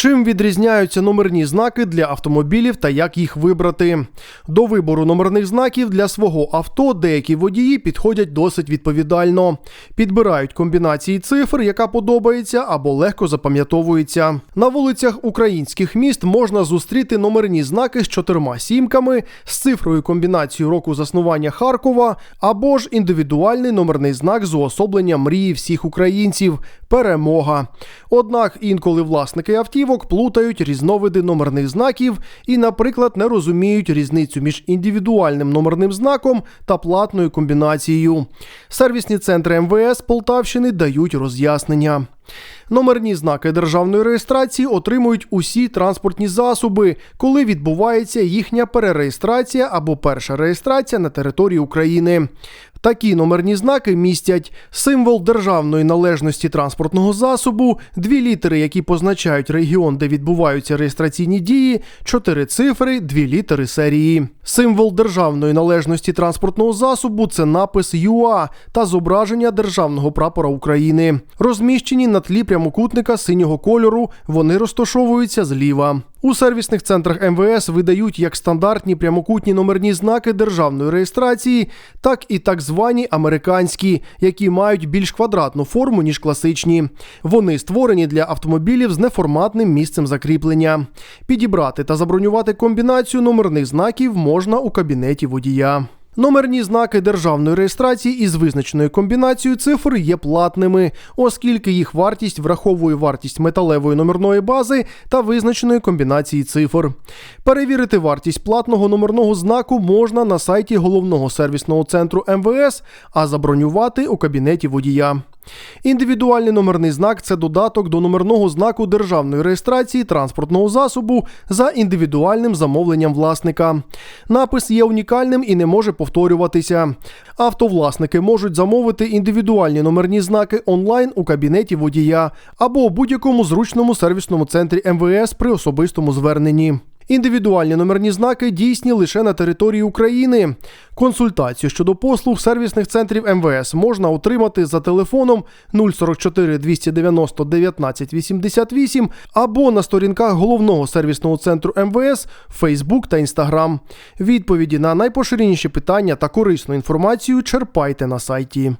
Чим відрізняються номерні знаки для автомобілів та як їх вибрати? До вибору номерних знаків для свого авто деякі водії підходять досить відповідально. Підбирають комбінації цифр, яка подобається або легко запам'ятовується. На вулицях українських міст можна зустріти номерні знаки з чотирма сімками, з цифрою комбінацією року заснування Харкова, або ж індивідуальний номерний знак з уособленням мрії всіх українців перемога. Однак інколи власники автівок плутають різновиди номерних знаків і, наприклад, не розуміють різницю між індивідуальним номерним знаком та платною комбінацією. Сервісні центри МВС Полтавщини дають роз'яснення. Номерні знаки державної реєстрації отримують усі транспортні засоби, коли відбувається їхня перереєстрація або перша реєстрація на території України. Такі номерні знаки містять символ державної належності транспортного засобу, дві літери, які позначають регіон, де відбуваються реєстраційні дії, чотири цифри, дві літери серії. Символ державної належності транспортного засобу це напис ЮА та зображення державного прапора України. Розміщені тлі прямокутника синього кольору, вони розташовуються зліва. У сервісних центрах МВС видають як стандартні прямокутні номерні знаки державної реєстрації, так і так звані американські, які мають більш квадратну форму, ніж класичні. Вони створені для автомобілів з неформатним місцем закріплення. Підібрати та забронювати комбінацію номерних знаків можна у кабінеті водія. Номерні знаки державної реєстрації із визначеною комбінацією цифр є платними, оскільки їх вартість враховує вартість металевої номерної бази та визначеної комбінації цифр. Перевірити вартість платного номерного знаку можна на сайті головного сервісного центру МВС, а забронювати у кабінеті водія. Індивідуальний номерний знак це додаток до номерного знаку державної реєстрації транспортного засобу за індивідуальним замовленням власника. Напис є унікальним і не може повторюватися. Автовласники можуть замовити індивідуальні номерні знаки онлайн у кабінеті водія або у будь-якому зручному сервісному центрі МВС при особистому зверненні. Індивідуальні номерні знаки дійсні лише на території України. Консультацію щодо послуг сервісних центрів МВС можна отримати за телефоном 044 290 19 88 або на сторінках головного сервісного центру МВС, Facebook та Instagram. Відповіді на найпоширеніші питання та корисну інформацію черпайте на сайті.